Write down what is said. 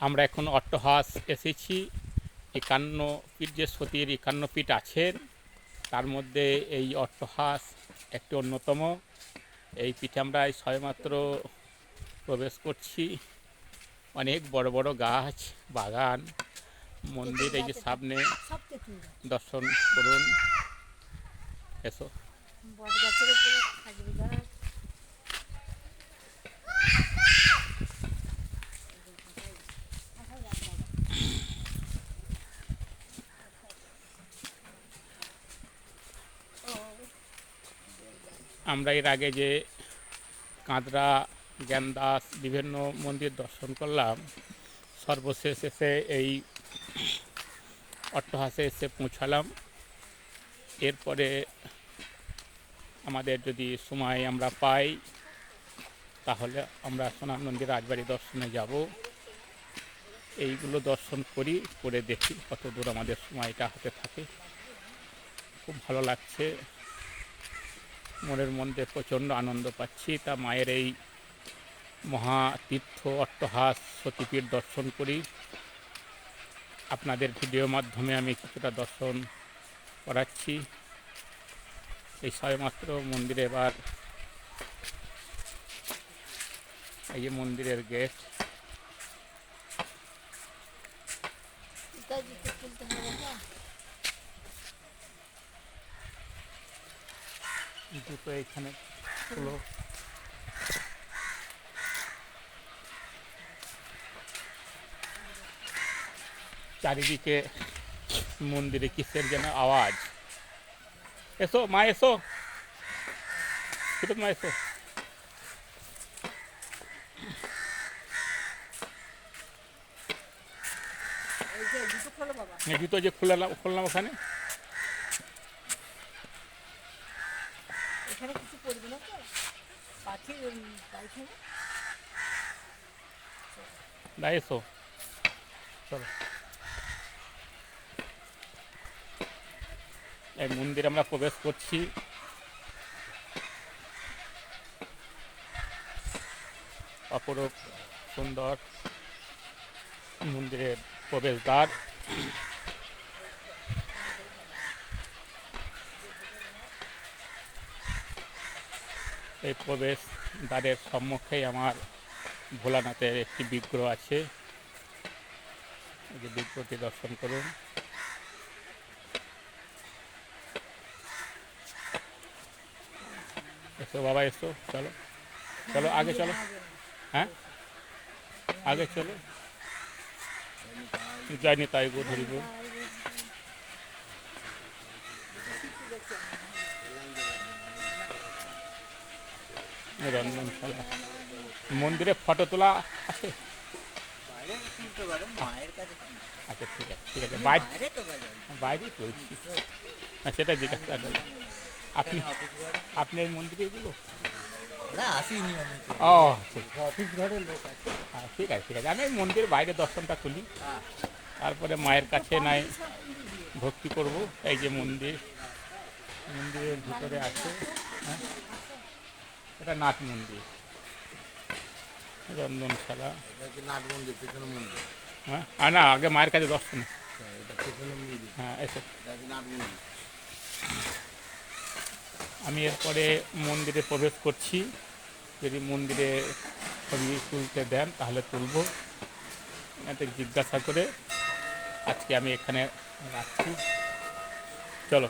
আমরা এখন অট্টহাস এসেছি। একান্ন পীঠ যে সতীর একান্ন পীঠ আছেন তার মধ্যে এই অট্টহাস একটি অন্যতম। এই পিঠে আমরা সবেমাত্র প্রবেশ করছি। অনেক বড় বড় গাছ, বাগান, মন্দির, এই যে সামনে। দর্শন করুন। এসো। বট গাছের উপরে আমরা এর আগে যে কাঁদরা, জ্ঞানদাস বিভিন্ন মন্দির দর্শন করলাম, সর্বশেষ এসে এই অট্টহাসে এসে পৌঁছালাম। এরপরে আমাদের যদি সময় আমরা পাই, তাহলে আমরা সোনানন্দী রাজবাড়ি দর্শনে যাব। এইগুলো দর্শন করি, করে দেখি কত দূর আমাদের সময়টা হাতে থাকে। খুব ভালো লাগছে। মনের মধ্যে প্রচণ্ড আনন্দ পাচ্ছি। তা মায়ের এই মহাতীর্থ অট্টহাস সতীপীঠ দর্শন করি। আপনাদের ভিডিওর মাধ্যমে আমি কিছুটা দর্শন করাচ্ছি। এই সবেমাত্র মন্দিরে এবার এই যে মন্দিরের গেট। জুতো এখানে খুলো চারিদিকে মন্দিরে কিসের যেন আওয়াজ। এসো মা এসো। মা এসো। এই যে জুতো খোলো বাবা। এই জুতো যে খুললাম খুললাম ওখানে। এখানে কিছু পড়বে না তো? পাখি পায়খানা। এসো। চলো। এই মন্দিরে আমরা প্রবেশ করছি। অপরূপ, সুন্দর মন্দিরের প্রবেশদ্বার। এই প্রবেশ দ্বারের সম্মুখেই আমার ভোলানাথের একটি বিগ্রহ আছে। যে বিগ্রহটি দর্শন করুন। এসো বাবা, এসো, চলো। চলো, আগে চলো। হ্যাঁ? আগে চলো। জানি তাই গো ধরিব রন্ধনশালা। মন্দিরে ফটো তোলা আছে? আচ্ছা ঠিক আছে ঠিক আছে। বাইরে বাইরেই চলছি। হ্যাঁ সেটা জিজ্ঞাসা করলাম আপনি আপনি এই মন্দিরে এগুলো। ও ঠিক অফিস আছে। হ্যাঁ, ঠিক আছে ঠিক আছে। আমি এই মন্দিরের বাইরে দর্শনটা তুলি। তারপরে মায়ের কাছে নাই ভক্তি করব। এই যে মন্দির মন্দিরের ভিতরে আছে হ্যাঁ? এটা নাট মন্দির। রন্ধনশালা নাট মন্দির পেছনে মন্দির? হ্যাঁ? আর না আগে মায়ের কাছে দর্শন। হ্যাঁ, হ্যাঁ এসে। আমি এরপরে মন্দিরে প্রবেশ করছি। যদি মন্দিরে ছবি তুলতে দেন তাহলে তুলব। এতে জিজ্ঞাসা করে আজকে আমি এখানে রাখছি। চলো।